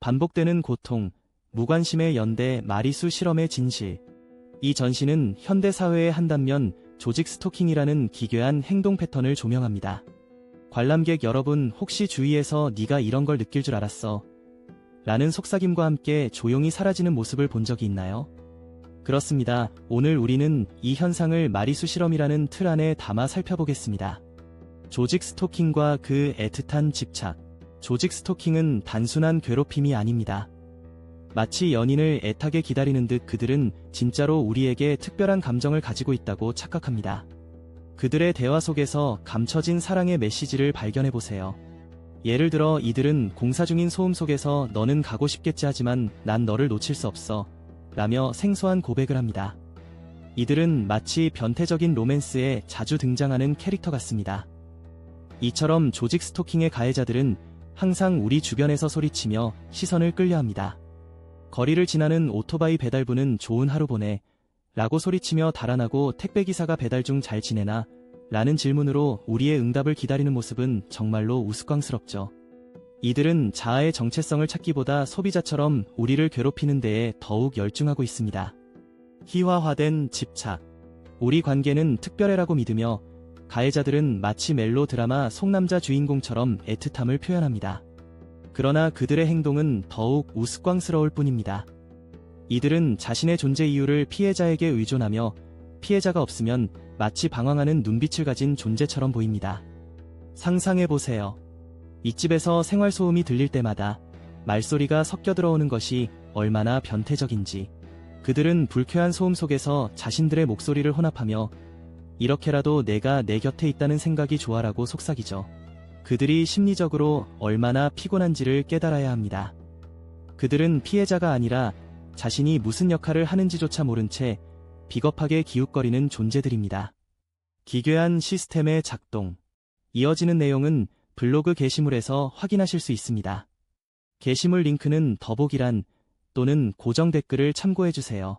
반복되는 고통, 무관심의 연대, 마리수 실험의 진실. 이 전시는 현대 사회의 한 단면 조직 스토킹이라는 기괴한 행동 패턴을 조명합니다. 관람객 여러분 혹시 주위에서 네가 이런 걸 느낄 줄 알았어? 라는 속삭임과 함께 조용히 사라지는 모습을 본 적이 있나요? 그렇습니다. 오늘 우리는 이 현상을 마리수 실험이라는 틀 안에 담아 살펴보겠습니다. 조직 스토킹과 그 애틋한 집착. 조직 스토킹은 단순한 괴롭힘이 아닙니다. 마치 연인을 애타게 기다리는 듯 그들은 진짜로 우리에게 특별한 감정을 가지고 있다고 착각합니다. 그들의 대화 속에서 감춰진 사랑의 메시지를 발견해 보세요. 예를 들어 이들은 공사 중인 소음 속에서 너는 가고 싶겠지 하지만 난 너를 놓칠 수 없어. 라며 생소한 고백을 합니다. 이들은 마치 변태적인 로맨스에 자주 등장하는 캐릭터 같습니다. 이처럼 조직 스토킹의 가해자들은 항상 우리 주변에서 소리치며 시선을 끌려 합니다. 거리를 지나는 오토바이 배달부는 좋은 하루 보내. 라고 소리치며 달아나고 택배기사가 배달 중 잘 지내나? 라는 질문으로 우리의 응답을 기다리는 모습은 정말로 우스꽝스럽죠. 이들은 자아의 정체성을 찾기보다 소비자처럼 우리를 괴롭히는 데에 더욱 열중하고 있습니다. 희화화된 집착. 우리 관계는 특별해라고 믿으며 가해자들은 마치 멜로 드라마 속남자 주인공처럼 애틋함을 표현합니다. 그러나 그들의 행동은 더욱 우스꽝스러울 뿐입니다. 이들은 자신의 존재 이유를 피해자에게 의존하며 피해자가 없으면 마치 방황하는 눈빛을 가진 존재처럼 보입니다. 상상해보세요. 이 집에서 생활소음이 들릴 때마다 말소리가 섞여 들어오는 것이 얼마나 변태적인지 그들은 불쾌한 소음 속에서 자신들의 목소리를 혼합하며 이렇게라도 내가 내 곁에 있다는 생각이 좋아라고 속삭이죠. 그들이 심리적으로 얼마나 피곤한지를 깨달아야 합니다. 그들은 피해자가 아니라 자신이 무슨 역할을 하는지조차 모른 채 비겁하게 기웃거리는 존재들입니다. 기괴한 시스템의 작동. 이어지는 내용은 블로그 게시물에서 확인하실 수 있습니다. 게시물 링크는 더보기란 또는 고정 댓글을 참고해주세요.